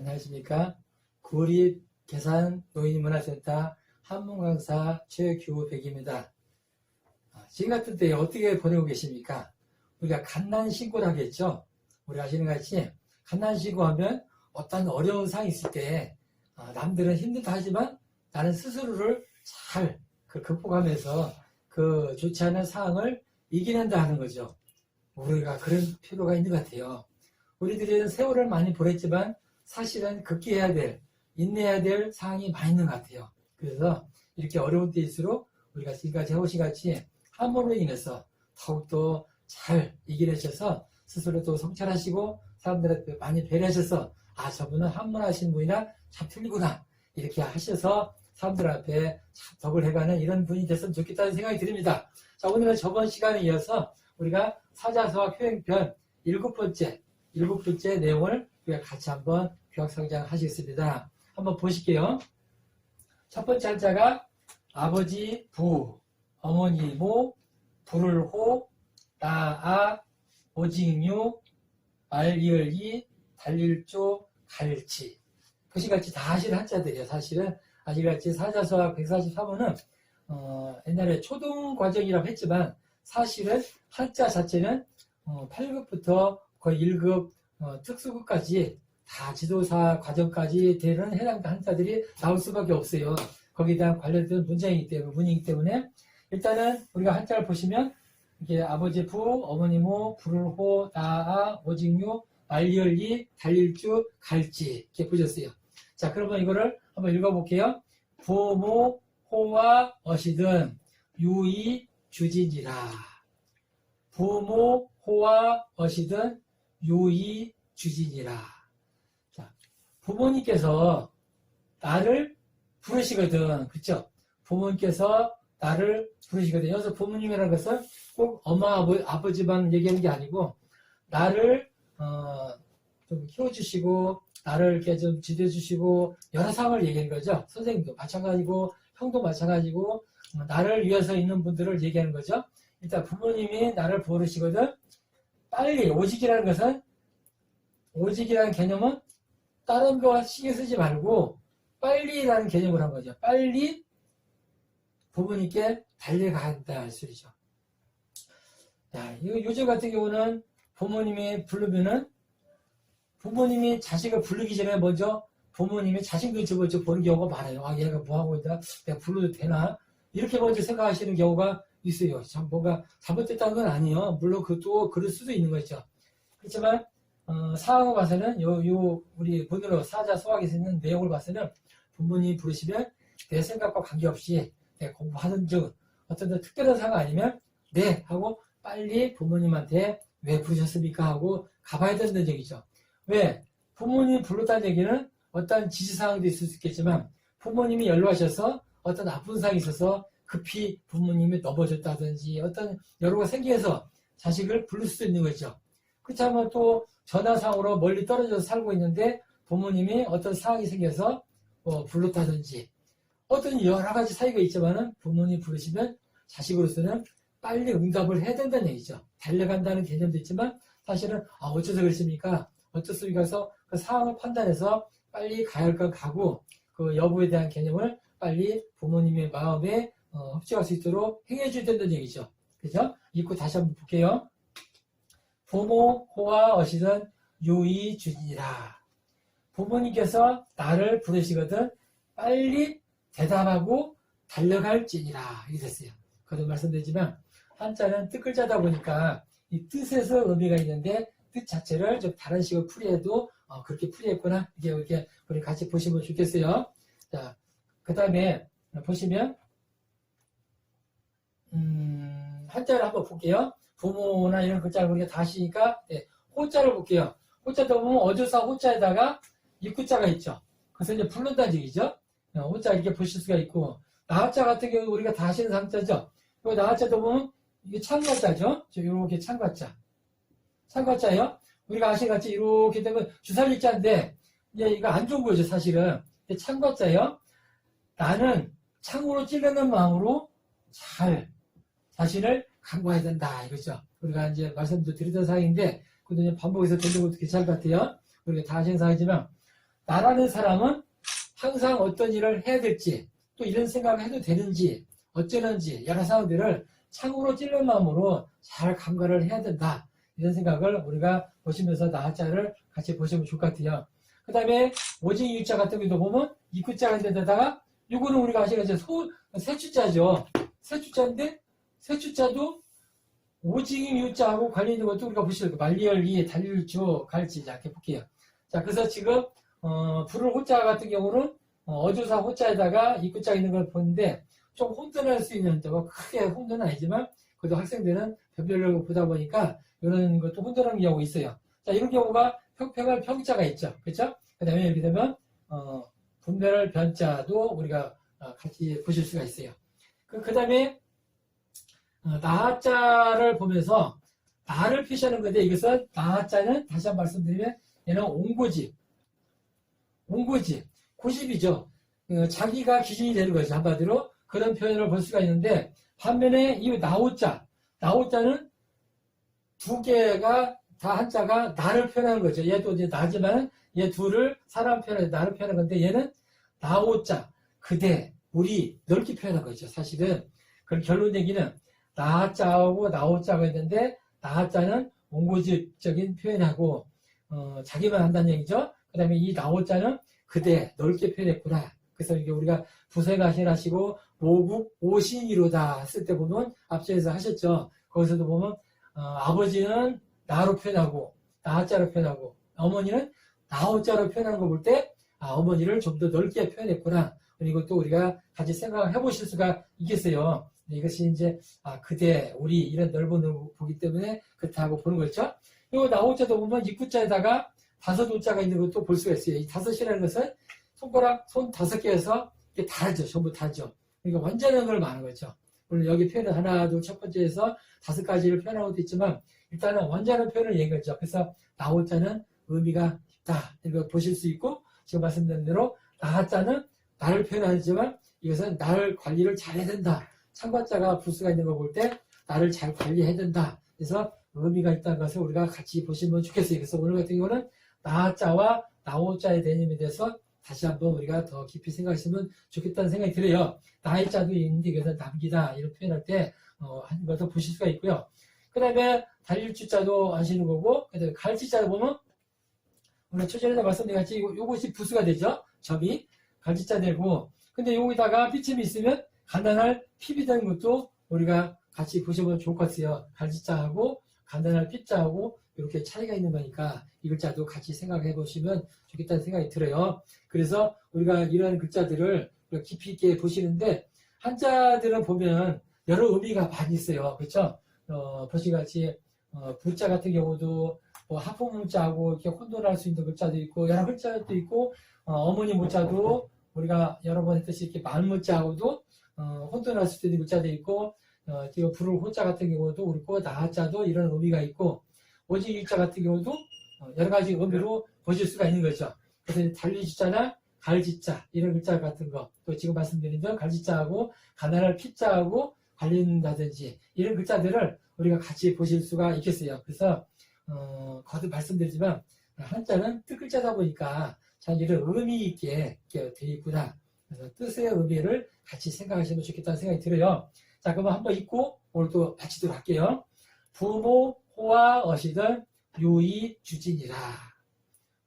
안녕하십니까. 구리 계산 노인문화센터 한문강사 최규백입니다. 아, 지금 같은 때 어떻게 보내고 계십니까? 우리가 갓난 신고를 하겠죠? 우리 아시는 것 같이 갓난 신고 하면 어떤 어려운 상황이 있을 때 아, 남들은 힘들다 하지만 나는 스스로를 잘그 극복하면서 그 좋지 않은 상황을 이겨낸다 하는 거죠. 우리가 그런 필요가 있는 것 같아요. 우리들은 세월을 많이 보냈지만 사실은 극기해야 될, 인내해야 될 상황이 많이 있는 것 같아요. 그래서 이렇게 어려운 때일수록 우리가 지금까지 해오신 같이 함으로 인해서 더욱더 잘 이겨내셔서 스스로 또 성찰하시고 사람들한테 많이 배려하셔서 아 저분은 한문하신 분이나 참 틀리구나 이렇게 하셔서 사람들 앞에 참 덕을 해가는 이런 분이 됐으면 좋겠다는 생각이 듭니다. 자 오늘은 저번 시간에 이어서 우리가 사자서와 효행편 일곱 번째 일곱 번째 내용을 우리가 같이 한번 교학 성장하시겠습니다. 한번 보실게요. 첫 번째 한자가 아버지 부, 어머니 모, 불을 호, 나아, 오직류, 말리을이, 달릴조, 갈치. 그것이같이 다 하시는 한자들이에요. 사실은 아직같이 사자서와 143호는 어, 옛날에 초등 과정이라고 했지만 사실은 한자 자체는 어, 8급부터 거의 1급 어, 특수급까지 다 지도사 과정까지 되는 해당 한자들이 나올 수밖에 없어요. 거기에 대한 관련된 문장이기 때문에, 문이기 때문에, 일단은 우리가 한자를 보시면, 이게 아버지 부, 어머니 모, 불을 호, 나아, 오직류, 말리얼리, 달릴주, 갈지. 이렇게 보셨어요. 자, 그러면 이거를 한번 읽어볼게요. 부모, 호와 어시든, 유이, 주진이라. 부모, 호와 어시든, 유이, 주진이라. 자, 부모님께서 나를 부르시거든. 그쵸? 부모님께서 나를 부르시거든. 여기서 부모님이라는 것은 꼭 엄마, 아버, 아버 지만 얘기하는 게 아니고, 나를, 어, 좀 키워주시고, 나를 이렇게 좀 지도해주시고, 여러 상황을 얘기하는 거죠. 선생님도 마찬가지고, 형도 마찬가지고, 어, 나를 위해서 있는 분들을 얘기하는 거죠. 일단 부모님이 나를 부르시거든. 빨리, 오직이라는 것은, 오직이라는 개념은 다른 거 신경 쓰지 말고, 빨리라는 개념을 한 거죠. 빨리 부모님께 달려가야 한다는 소리죠. 야, 이거 요즘 같은 경우는 부모님이 부르면은 부모님이 자식을 부르기 전에 먼저 부모님이 자식 눈치 먼저 보는 경우가 많아요. 아, 얘가 뭐 하고 있다? 내가 불러도 되나? 이렇게 먼저 생각하시는 경우가 있어요. 참 뭔가 잘못됐다는 건 아니에요. 물론 그것도 그럴 수도 있는 거죠. 그렇지만 어, 상황을 봐서는 요, 요 우리 본으로 사자 소학에서 있는 내용을 봐서는 부모님 부르시면 내 생각과 관계없이 내 공부하는 중 어떤 특별한 상황 아니면 네 하고 빨리 부모님한테 왜 부르셨습니까 하고 가봐야 된다는 얘기죠. 왜? 부모님 불렀다는 얘기는 어떤 지시사항도 있을 수 있겠지만 부모님이 연락하셔서 어떤 나쁜 상황이 있어서 급히 부모님이 넘어졌다든지 어떤 여러가 생겨서 자식을 부를 수도 있는 거죠. 그렇다면 또 전화상으로 멀리 떨어져서 살고 있는데 부모님이 어떤 상황이 생겨서 뭐 불렀다든지 어떤 여러 가지 사이가 있지만은 부모님 부르시면 자식으로서는 빨리 응답을 해야 된다는 얘기죠. 달려간다는 개념도 있지만 사실은 아 어째서 그랬습니까? 어쩌습니까? 해서 그 상황을 판단해서 빨리 가야 할 건 가고 그 여부에 대한 개념을 빨리 부모님의 마음에 어, 흡수할 수 있도록 행해줘야 된다는 얘기죠. 그죠? 읽고 다시 한번 볼게요. 부모 호와 어시든 유의 주니라. 부모님께서 나를 부르시거든 빨리 대답하고 달려갈지니라 이렇게 됐어요. 그도 말씀드리지만 한자는 뜻글자다 보니까 이 뜻에서 의미가 있는데 뜻 자체를 좀 다른 식으로 풀이해도 어, 그렇게 풀이했구나 이게 이렇게 우리 같이 보시면 좋겠어요. 자, 그 다음에 보시면 음, 한자를 한번 볼게요. 부모나 이런 글자를 우리가 다 하시니까 네, 호자를 볼게요. 호자도 보면 어조사 호자에다가 입구자가 있죠. 그래서 이제 부른다는 얘기죠. 어, 호자 이렇게 보실 수가 있고 나하자 같은 경우 우리가 다 하시는 상자죠. 이 나하자도 보면 이게 창과자죠. 저 이렇게 창과자. 창과자예요. 우리가 아시는 같이 이렇게 되면 주살리자인데 이제 이거 안 좋은 거죠 사실은. 창과자예요. 나는 창으로 찔르는 마음으로 잘 자신을 강구해야 된다 이거죠. 우리가 이제 말씀도 드리던 사항인데 이제 반복해서 들리고 괜찮을 것 같아요. 우리가 다 아시는 사항이지만 나라는 사람은 항상 어떤 일을 해야 될지 또 이런 생각을 해도 되는지 어쩌는지 여러 상황들을 창으로 찔른 마음으로 잘 감가를 해야 된다. 이런 생각을 우리가 보시면서 나자를 같이 보시면 좋을 것 같아요. 그 다음에 오직 유자 같은 경우도 보면 이구자가 있는 데다가 이거는 우리가 아시는 소, 세추자죠. 세추자인데 세추자도 오직 유자하고 관련 있는 것도 우리가 보시면 말리열기, 달릴주, 갈지 자 이렇게 볼게요. 자 그래서 지금 어, 불을 호자 같은 경우는 어, 조사 호자에다가 이구자 있는 걸 보는데 좀 혼돈할 수 있는 뭐 크게 혼돈은 아니지만 그래도 학생들은 별별로 보다 보니까 이런 것도 혼돈하는 경우가 있어요. 자 이런 경우가 평평할 평자가 있죠. 그렇죠? 그 다음에 이렇게 되면 어, 분별할 변자도 우리가 어, 같이 보실 수가 있어요. 그, 그 다음에 어, 나자를 보면서 나를 표시하는 건데 이것은 나자는 다시 한 번 말씀드리면 얘는 옹고집 옹고집 고집이죠. 어, 자기가 기준이 되는 거죠. 한마디로 그런 표현을 볼 수가 있는데 반면에 이 나오자 나오자는 두 개가 다 한자가 나를 표현하는 거죠. 얘도 이제 나지만 얘 둘을 사람 표현해 나를 표현하는 건데 얘는 나오자 그대 우리 넓게 표현한 거죠. 사실은 그 결론 얘기는 나자하고 나오자가 있는데 나자는 옹고집적인 표현하고 어, 자기만 한다는 얘기죠. 그 다음에 이 나오자는 그대 넓게 표현했구나. 그래서 이게 우리가 부세가신하시고 모국 오신이로다 했을 때 보면 앞서에서 하셨죠. 거기서도 보면 어, 아버지는 나로 표현하고 나자로 표현하고 어머니는 나오자로 표현하는 거 볼 때 아, 어머니를 좀 더 넓게 표현했구나. 그리고 또 우리가 같이 생각을 해보실 수가 있겠어요. 이것이 이제 아, 그대 우리 이런 넓은 보기 때문에 그렇다고 보는 거죠. 이 나오자도 보면 입구자에다가 다섯 오자가 있는 것도 볼 수가 있어요. 이 다섯이라는 것은 손가락 손 다섯 개에서 이게 다죠. 전부 다죠. 그러니까 완전한 걸 말하는 거죠. 물론 여기 표현은 하나, 둘, 첫 번째에서 다섯 가지를 표현하고 있지만 일단은 완전한 표현을 얘기하죠. 그래서 나오자는 의미가 있다. 이거 보실 수 있고 지금 말씀드린 대로 나자는 나를 표현하지만 이것은 나를 관리를 잘해야 된다. 참관자가 부수가 있는 걸 볼 때 나를 잘 관리해야 된다. 그래서 의미가 있다는 것을 우리가 같이 보시면 좋겠어요. 그래서 오늘 같은 경우는 나자와 나오자의 개념에 대해서 다시 한번 우리가 더 깊이 생각했으면 좋겠다는 생각이 들어요. 나의 자도 있는데 그래서 남기다 이런 표현할 때 어, 한걸더 보실 수가 있고요. 그 다음에 달릴 주 자도 아시는 거고 그 다음에 갈지자를 보면 오늘 초전에서 말씀드린 같이 요- 요것이 부수가 되죠. 점이 갈지자 되고 근데 여기다가 피침이 있으면 간단할 핍이 되는 것도 우리가 같이 보시면 좋을 것 같아요. 갈지자하고 간단할 핍자하고 이렇게 차이가 있는 거니까 이 글자도 같이 생각해 보시면 좋겠다는 생각이 들어요. 그래서 우리가 이런 글자들을 깊이 있게 보시는데 한자들은 보면 여러 의미가 많이 있어요. 그렇죠? 어, 보시같이 어, 부자 같은 경우도 뭐 하품 문자하고 이렇게 혼돈할 수 있는 글자도 있고 여러 글자도 있고 어, 머니 문자도 우리가 여러 번 했듯이 이렇게 만 문자하고도 어, 수 있는 글자도 있고 어, 지금 부를 호자 같은 경우도 그렇고 나자도 이런 의미가 있고 오직 일자 같은 경우도 어, 여러 가지 의미로 보실 수가 있는 거죠. 그래서 달리주자나 갈지자 이런 글자 같은 거 또 지금 말씀드린 대로 갈지자하고 가난할 피자하고 관련다든지 이런 글자들을 우리가 같이 보실 수가 있겠어요. 그래서 어, 거듭 말씀드리지만 한자는 뜻 글자다 보니까 참 이런 의미 있게 되어 있구나. 그래서 뜻의 의미를 같이 생각하시면 좋겠다는 생각이 들어요. 자, 그러면 한번 읽고 오늘 또 마치도록 할게요. 부모 호와 어시던 유이 주진이라.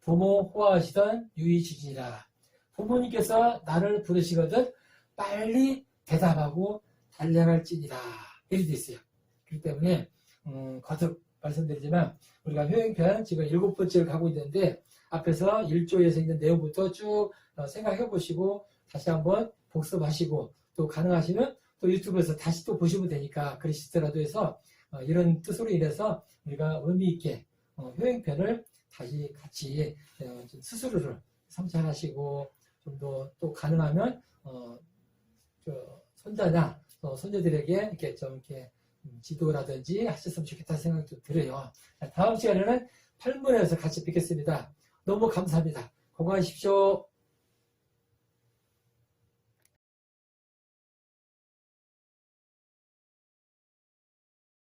부모 호와 어시던 유이 주진이라. 부모님께서 나를 부르시거든 빨리 대답하고 달려갈지니라. 이렇게 돼 있어요. 그렇기 때문에 음, 거듭 말씀드리지만 우리가 효행편 지금 일곱 번째를 가고 있는데 앞에서 1조에서 있는 내용부터 쭉 어, 생각해 보시고 다시 한번 복습하시고 또 가능하시면 또 유튜브에서 다시 또 보시면 되니까 그러시더라도 해서 어, 이런 뜻으로 인해서 우리가 의미 있게 어, 효행편을 다시 같이 스스로를 성찰하시고 좀 더 또 가능하면 손자나 또 손녀들에게 이렇게 좀 이렇게 음, 지도라든지 하셨으면 좋겠다는 생각도 들어요. 자, 다음 시간에는 8문에서 같이 뵙겠습니다. 너무 감사합니다. 건강하십시오.